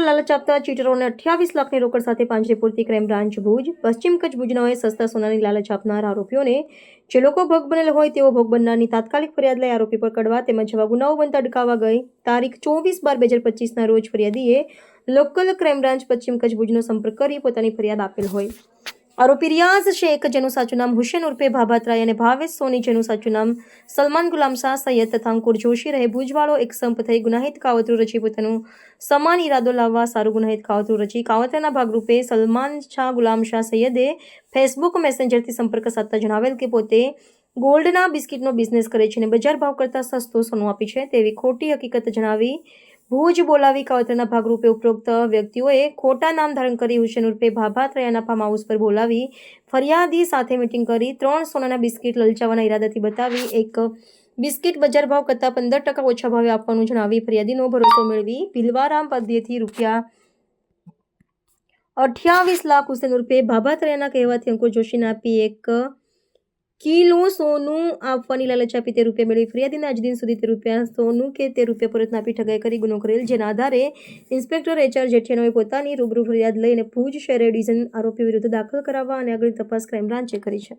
લાલચ આપતા ચીટરોને અઠ્યાવીસ લાખની રોકડ સાથે પાંજરે પૂરતી ક્રાઇમ બ્રાન્ચ ભુજ, પશ્ચિમ કચ્છ ભુજનાઓએ સસ્તા સોનાની લાલચ આપનાર આરોપીઓને જે લોકો ભોગ બનેલ હોય તેઓ ભોગ બનનારની તાત્કાલિક ફરિયાદ લઈ આરોપી પર કડવા તેમજ જેવા ગુનાઓ બનતા અટકાવવા ગઈ. તારીખ ચોવીસ બાર બે હજાર પચીસના રોજ ફરિયાદીએ લોકલ ક્રાઇમ બ્રાન્ચ પશ્ચિમ કચ્છ ભુજનો સંપર્ક કરી પોતાની ફરિયાદ આપેલ હોય. આરોપી રિયાઝ શેખ, જેનું સાચું નામ હુસેન ઉર્ફે ભાભાત્રાય અને ભાવેશ સોની, જેનું સાચું નામ સલમાન ગુલામ શાહ સૈયદ તથા અંકુર જોશી રહે. ભુજવાળો એક સંપ થઈ ગુનાહિત કાવતરું રચી પોતાનું સમાન ઈરાદો લાવવા સારું ગુનાહિત કાવતરું રચી કાવતરના ભાગરૂપે સલમાન શાહ ગુલામ શાહ સૈયદે ફેસબુક મેસેન્જરથી સંપર્ક સાધતા જણાવેલ કે પોતે ગોલ્ડના બિસ્કિટનો બિઝનેસ કરે છે અને બજાર ભાવ કરતાં સસ્તો સોનું આપી છે. તેવી ખોટી હકીકત જણાવી ભુજ બોલાવી કાવતરના ભાગરૂપે ઉપરોક્ત વ્યક્તિઓએ ખોટા નામ ધારણ કરી હુસેન ઉર્ફે ભાભા ત્રયાના ફાર્મ હાઉસ પર બોલાવી ફરિયાદી સાથે મિટિંગ કરી ત્રણ સોનાના બિસ્કિટ લલચાવવાના ઈરાદાથી બતાવી એક બિસ્કિટ બજાર ભાવ કરતાં પંદર ટકા ઓછા ભાવે આપવાનું જણાવી ફરિયાદીનો ભરોસો મેળવી ભીલવારામ પદ્યથી રૂપિયા અઠ્યાવીસ લાખ હુસેન ઉર્ફે ભાભા ત્રયાના કહેવાથી અંકુર જોશીને આપી એક કિલો સોનું આપવાની લાલચ આપી તે રૂપિયા મેળવી ફરિયાદીને આજ દિન સુધી તે રૂપિયા સોનું કે તે રૂપિયા પરત આપી ઠગાઈ કરી ગુનો કરેલ. જેના આધારે ઇન્સ્પેક્ટર એચઆર જેઠિયાનોએ પોતાની રૂબરૂ ફરિયાદ લઈને ભુજ શહેર ડિવિઝન આરોપી વિરુદ્ધ દાખલ કરાવવા અને આગળની તપાસ ક્રાઇમ બ્રાન્ચે કરી છે.